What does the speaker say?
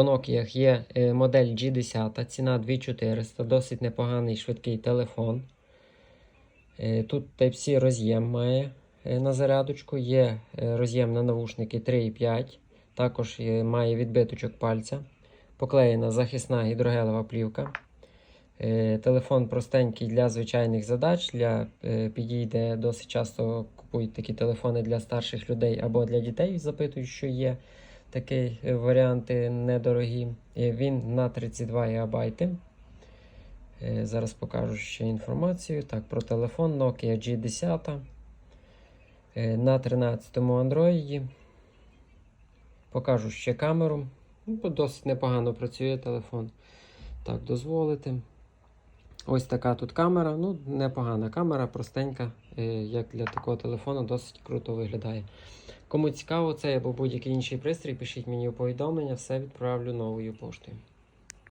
У Nokia є е, модель G10, ціна 2400, досить непоганий швидкий телефон. Е, Тут Type-C роз'єм має е, на зарядочку, є роз'єм на навушники 3,5, також має відбиточок пальця, поклеєна захисна гідрогелева плівка. Телефон простенький для звичайних задач, для, підійде досить часто купують такі телефони для старших людей або для дітей, запитують, що є такі е, варіанти недорогі. Е, Він на 32 ГБ. Е, Зараз покажу ще інформацію. Так, про телефон Nokia G10 е, на 13-му Android. Покажу ще камеру. Ну, Досить непогано працює телефон. Так, дозволити. Ось така тут камера. Ну, непогана камера, простенька, е, як для такого телефону, досить круто виглядає. Кому цікаво це або будь-який інший пристрій, пишіть мені у повідомлення, все відправлю новою поштою.